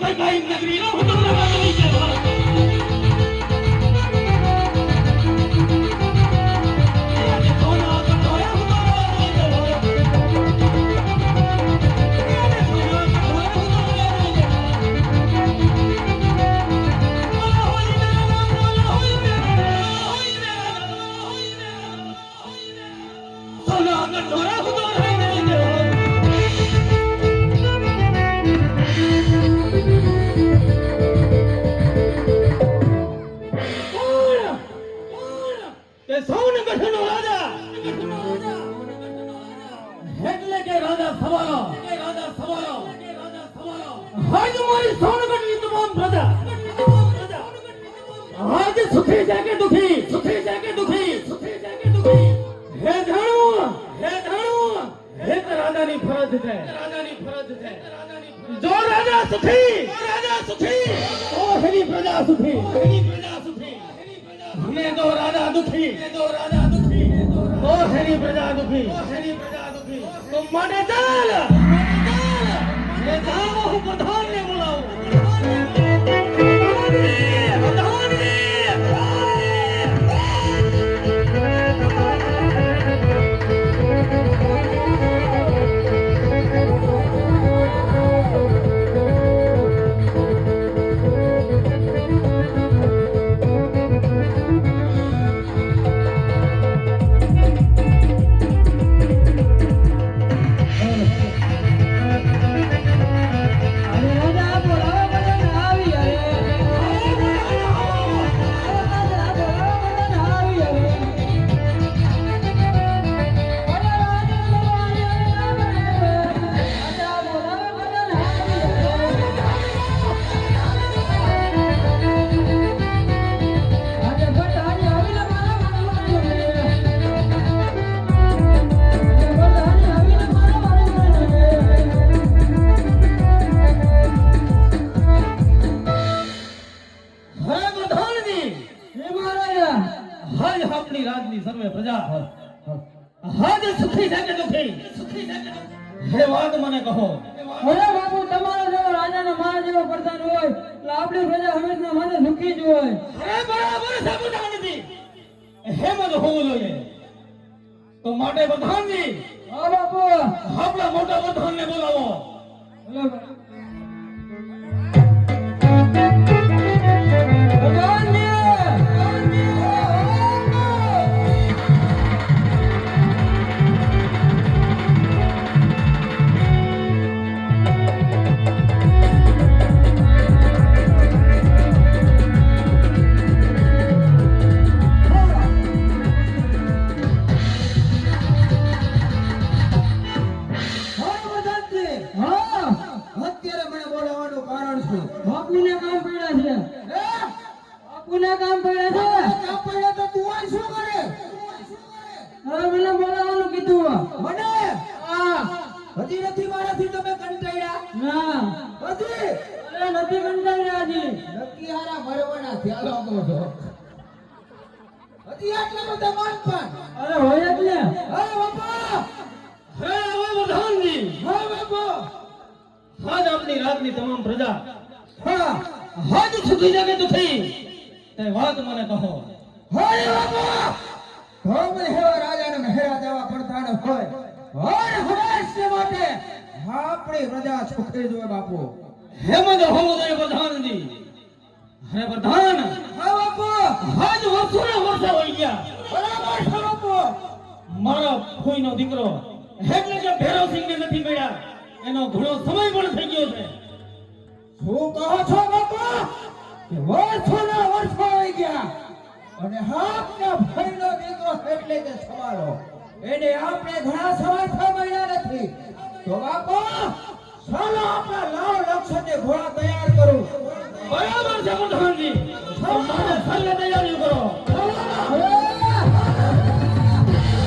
世界の君ら Thank you. આજ મારી સોનગઢની તમામ પ્રજા આજ સુખી છે કે દુખી સુખી છે કે દુખી સુખી છે કે દુખી હે જાણવું હે જાણવું હે તો રાજાની ફરજ છે રાજાની ફરજ છે જો રાજા સુખી રાજા સુખી તો એની પ્રજા સુખી એની પ્રજા સુખી હમે તો રાજા દુખી તો રાજા દુખી તો એની પ્રજા દુખી એની પ્રજા દુખી તો માટે ચાલ એ હાજ આપણી રાજની સર્વે પ્રજા હજ સુખી છે કે દુખી. સુખી છે કે હે વાત મને કહો. અરે બાપુ તમારો જેવો રાજાનો મારા જેવો પ્રધાન હોય એટલે આપણી પ્રજા હંમેશા માથે સુખી જ હોય. હે બરાબર છે નથી. હેમ જ હોવું જોઈએ. તો માટે પ્રધાનજી હા બાપુ. આપણા મોટા પ્રધાનને બોલાવો. કામ પડ્યા છે કામ પડ્યા તો તું આ શું કરે હવે મને બોલાવવાનું કીધું મને હા હજી નથી મારાથી તમે કંટાળ્યા ના હજી અરે નથી કંટાળ્યા હજી નક્કી હારા મરવાના થયા લાગો છો હજી આટલા બધા માન પણ અરે હોય ને હે બાપા હે હવે પ્રધાનજી હે બાપા હાજ આપની રાજની તમામ પ્રજા હા હાજ સુધી છે તો દુખી તે વાત મને કહો. હે બાપા! ઘોમ હેવા રાજાને મહેરા દેવા પડતા ન હોય. હર હંમેશને માટે આપણી પ્રજા સુખી જોવે હોય બાપુ. હેમ જ હોવું જોઈએ પ્રધાનજી. હે પ્રધાન! હા બાપુ! હાજ વર્ષો ને વર્ષો હોઈ ગયા. બરાબર છે બાપુ. મારા ફોઈનો દીકરો એટલે કે ભેરવસિંહને નથી મળ્યા. એનો ઘણો સમય પણ થઈ ગયો છે. શું કહો છો બાપા? વર્ષો વર્ષોના વર્ષો એટલે કે સવાલો. એને આપણે ઘણા સમય થઈ મળ્યા નથી. તો બાપો ચાલો આપણે લાવ લક્ષ્ય ઘોડા તૈયાર કરું. બરાબર છે પ્રધાનજી. સવાલો. સલ્લે